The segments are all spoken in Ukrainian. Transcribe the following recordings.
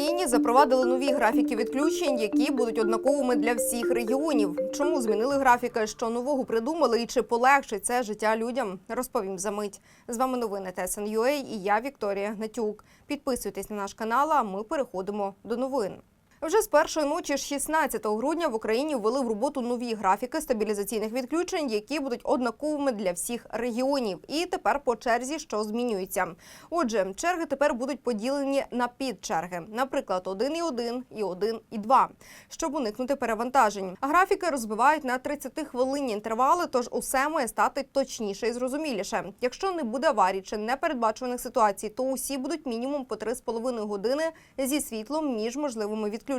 Україні запровадили нові графіки відключень, які будуть однаковими для всіх регіонів. Чому змінили графіки? Що нового придумали і чи полегшить це життя людям? Розповім за мить. З вами новини ТСНЮА і я Вікторія Гнатюк. Підписуйтесь на наш канал. А ми переходимо до новин. Вже з першої ночі, з 16 грудня, в Україні ввели в роботу нові графіки стабілізаційних відключень, які будуть однаковими для всіх регіонів. І тепер по черзі, що змінюється. Отже, черги тепер будуть поділені на підчерги, наприклад, 1,1 і 1,2, щоб уникнути перевантажень. Графіки розбивають на 30 хвилинні інтервали, тож усе має стати точніше і зрозуміліше. Якщо не буде аварій чи непередбачуваних ситуацій, то усі будуть мінімум по 3,5 години зі світлом між можливими відключеннями.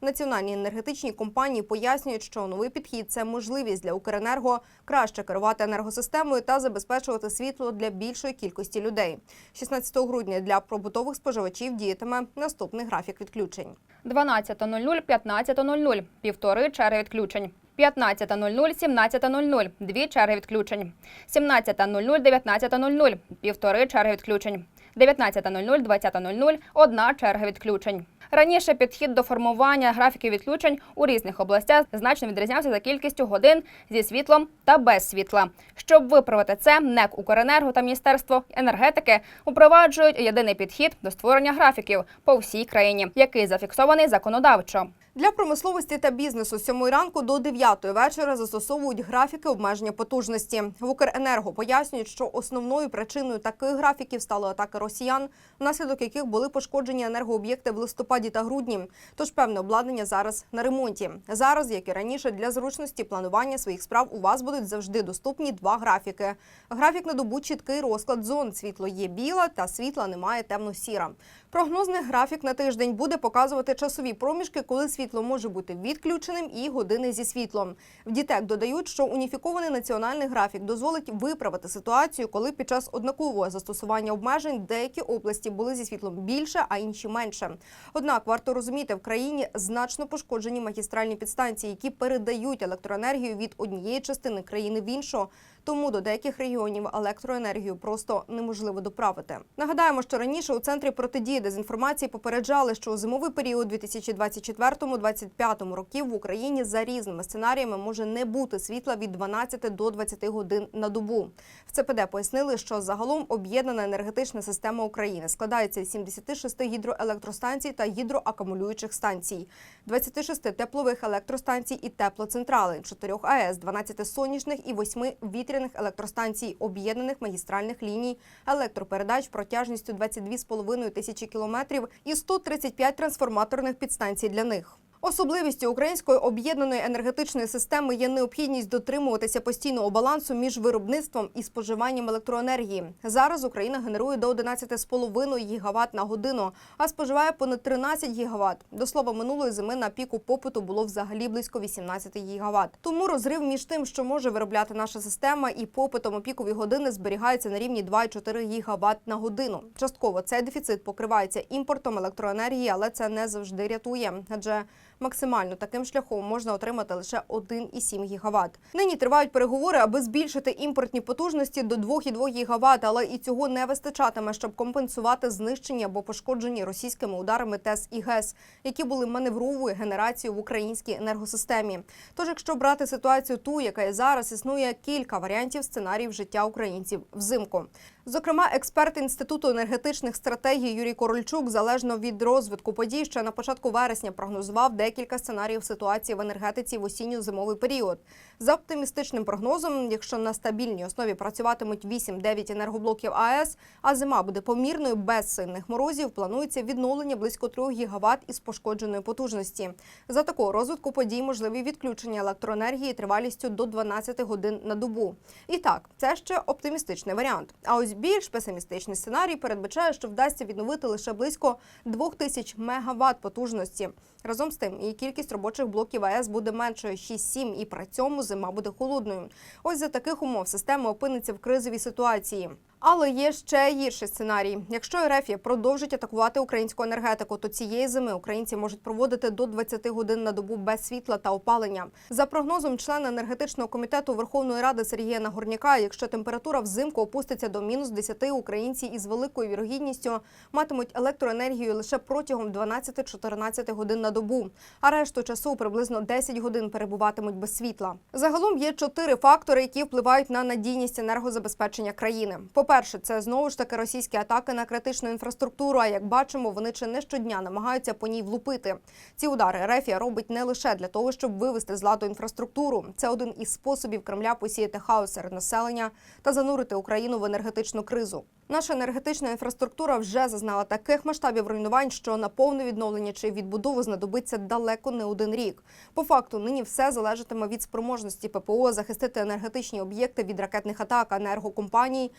В національній енергетичній компанії пояснюють, що новий підхід це можливість для Укренерго краще керувати енергосистемою та забезпечувати світло для більшої кількості людей. 16 грудня для побутових споживачів діятиме наступний графік відключень. 12.00, 15.00 – півтори черги відключень. 15.00, 17.00 – дві черги відключень. 17.00, 19.00 – півтори черги відключень. 19.00, 20.00 – одна черга відключень. Раніше підхід до формування графіків відключень у різних областях значно відрізнявся за кількістю годин зі світлом та без світла. Щоб виправити це, НЕК «Укренерго» та Міністерство енергетики упроваджують єдиний підхід до створення графіків по всій країні, який зафіксований законодавчо. Для промисловості та бізнесу з 7 ранку до 9 вечора застосовують графіки обмеження потужності. В Укренерго пояснюють, що основною причиною таких графіків стали атаки росіян, внаслідок яких були пошкоджені енергооб'єкти в листопаді та грудні. Тож певне обладнання зараз на ремонті. Зараз, як і раніше, для зручності планування своїх справ у вас будуть завжди доступні два графіки. Графік на добу чіткий розклад зон. Світло є біле та світла немає темно-сіра. Прогнозний графік на тиждень буде показувати часові проміжки, коли світло може бути відключеним і години зі світлом. В дітек додають, що уніфікований національний графік дозволить виправити ситуацію, коли під час однакового застосування обмежень деякі області були зі світлом більше, а інші менше. Однак варто розуміти, в країні значно пошкоджені магістральні підстанції, які передають електроенергію від однієї частини країни в іншу. Тому до деяких регіонів електроенергію просто неможливо доправити. Нагадаємо, що раніше у центрі протидії дезінформації попереджали, що у зимовий період 2024-2025 років в Україні за різними сценаріями може не бути світла від 12 до 20 годин на добу. В ЦПД пояснили, що загалом об'єднана енергетична система України складається із 76 гідроелектростанцій та гідроакумулюючих станцій, 26 теплових електростанцій і теплоцентрали, 4 АЕС, 12 сонячних і 8 вітряних електростанцій, об'єднаних магістральних ліній, електропередач протяжністю 22,5 тисячі кілометрів і 135 трансформаторних підстанцій для них. Особливістю української об'єднаної енергетичної системи є необхідність дотримуватися постійного балансу між виробництвом і споживанням електроенергії. Зараз Україна генерує до 11,5 гігават на годину, а споживає понад 13 гігават. До слова, минулої зими на піку попиту було взагалі близько 18 гігават. Тому розрив між тим, що може виробляти наша система, і попитом у пікові години зберігається на рівні 2,4 гігават на годину. Частково цей дефіцит покривається імпортом електроенергії, але це не завжди рятує, адже Максимально таким шляхом можна отримати лише 1,7 гігават. Нині тривають переговори, аби збільшити імпортні потужності до 2,2 гігават, але і цього не вистачатиме, щоб компенсувати знищені або пошкоджені російськими ударами ТЕС і ГЕС, які були маневровою генерацією в українській енергосистемі. Тож, якщо брати ситуацію ту, яка є зараз, існує кілька варіантів сценаріїв життя українців взимку. Зокрема, експерт інституту енергетичних стратегій Юрій Корольчук, залежно від розвитку подій, ще на початку вересня прогнозував декілька сценаріїв ситуації в енергетиці в осінньо-зимовий період. За оптимістичним прогнозом, якщо на стабільній основі працюватимуть 8-9 енергоблоків АЕС, а зима буде помірною без сильних морозів, планується відновлення близько 3 гігават із пошкодженої потужності. За такого розвитку подій можливі відключення електроенергії тривалістю до 12 годин на добу. І так, це ще оптимістичний варіант. А ось більш песимістичний сценарій передбачає, що вдасться відновити лише близько 2000 мегаватт потужності. Разом з тим, і кількість робочих блоків АЕС буде меншою 6-7, і при цьому зима буде холодною. Ось за таких умов система опиниться в кризовій ситуації. Але є ще гірший сценарій. Якщо РФ продовжить атакувати українську енергетику, то цієї зими українці можуть проводити до 20 годин на добу без світла та опалення. За прогнозом члена енергетичного комітету Верховної Ради Сергія Нагорняка, якщо температура взимку опуститься до мінус 10, українці із великою вірогідністю матимуть електроенергію лише протягом 12-14 годин на добу, а решту часу приблизно 10 годин перебуватимуть без світла. Загалом є чотири фактори, які впливають на надійність енергозабезпечення країни. По-перше, це знову ж таки російські атаки на критичну інфраструктуру. А як бачимо, вони чи не щодня намагаються по ній влупити. Ці удари Рефія робить не лише для того, щоб вивести з ладу інфраструктуру. Це один із способів Кремля посіяти хаос серед населення та занурити Україну в енергетичну кризу. Наша енергетична інфраструктура вже зазнала таких масштабів руйнувань, що на повне відновлення чи відбудову знадобиться далеко не один рік. По факту, нині все залежатиме від спроможності ППО захистити енергетичні об'єкти від ракетних атак енергокомпаній,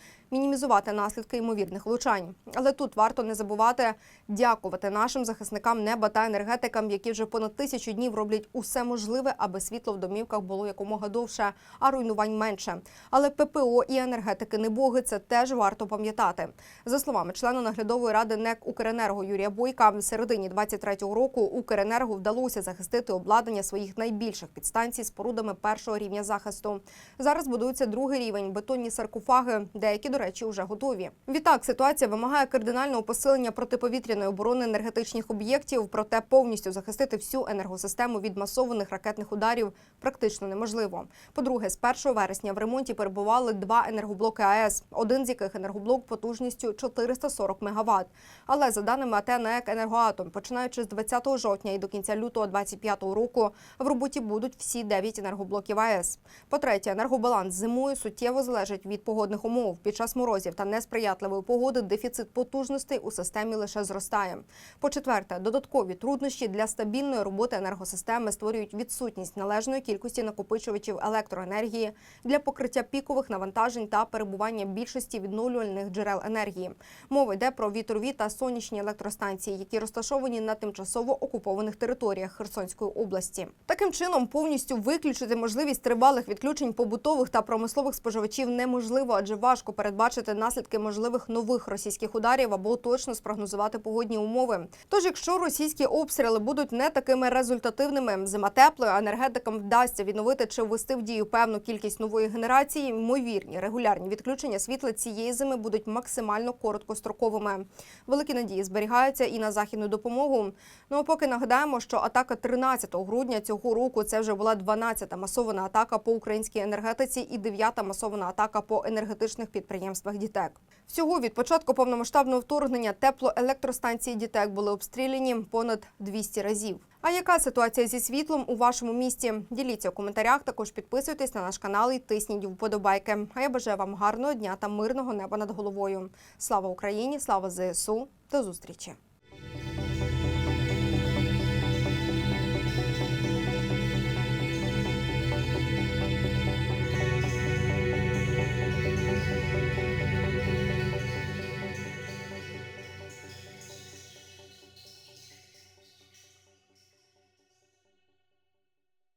мінімізувати наслідки ймовірних влучань. Але тут варто не забувати дякувати нашим захисникам неба та енергетикам, які вже понад тисячу днів роблять усе можливе, аби світло в домівках було якомога довше, а руйнувань менше. Але ППО і енергетики не боги. Це теж варто пам'ятати. За словами члена наглядової ради НЕК Укренерго Юрія Бойка, в середині 23-го року Укренерго вдалося захистити обладнання своїх найбільших підстанцій спорудами першого рівня захисту. Зараз будується другий рівень бетонні саркофаги. Деякі, до речі, вже готові. Відтак ситуація вимагає кардинального посилення протиповітряної оборони енергетичних об'єктів. Проте повністю захистити всю енергосистему від масованих ракетних ударів практично неможливо. По-друге, з 1 вересня в ремонті перебували два енергоблоки АЕС, один з яких енергоблок потужністю 440 МВт. Але за даними АТ НЕК «Енергоатом», починаючи з 20 жовтня і до кінця лютого 2025 року, в роботі будуть всі 9 енергоблоків АЕС. По-третє, енергобаланс зимою суттєво залежить від погодних умов. Під час морозів та несприятливої погоди дефіцит потужностей у системі лише зростає. По-четверте, додаткові труднощі для стабільної роботи енергосистеми створюють відсутність належної кількості накопичувачів електроенергії для покриття пікових навантажень та перебування більшості відновлювальних джерел енергії. Мова йде про вітрові та сонячні електростанції, які розташовані на тимчасово окупованих територіях Херсонської області. Таким чином, повністю виключити можливість тривалих відключень побутових та промислових споживачів неможливо, адже важко передбачити наслідки можливих нових російських ударів або точно спрогнозувати погодні умови. Тож, якщо російські обстріли будуть не такими результативними, зима теплою, енергетикам вдасться відновити чи ввести в дію певну кількість нової генерації, ймовірні регулярні відключення світла цієї зими будуть максимально короткостроковими. Великі надії зберігаються і на західну допомогу. Ну а поки нагадаємо, що атака 13 грудня цього року це вже була 12-та масована атака по українській енергетиці і 9-та масована атака по енергетичних підприємствах ДІТЕК. Всього від початку повномасштабного вторгнення теплоелектростанції ДІТЕК були обстріляні понад 200 разів. А яка ситуація зі світлом у вашому місті? Діліться у коментарях. Також підписуйтесь на наш канал і тисніть вподобайки. А я бажаю вам гарного дня та мирного неба над головою. Слава Україні! Слава ЗСУ! До зустрічі!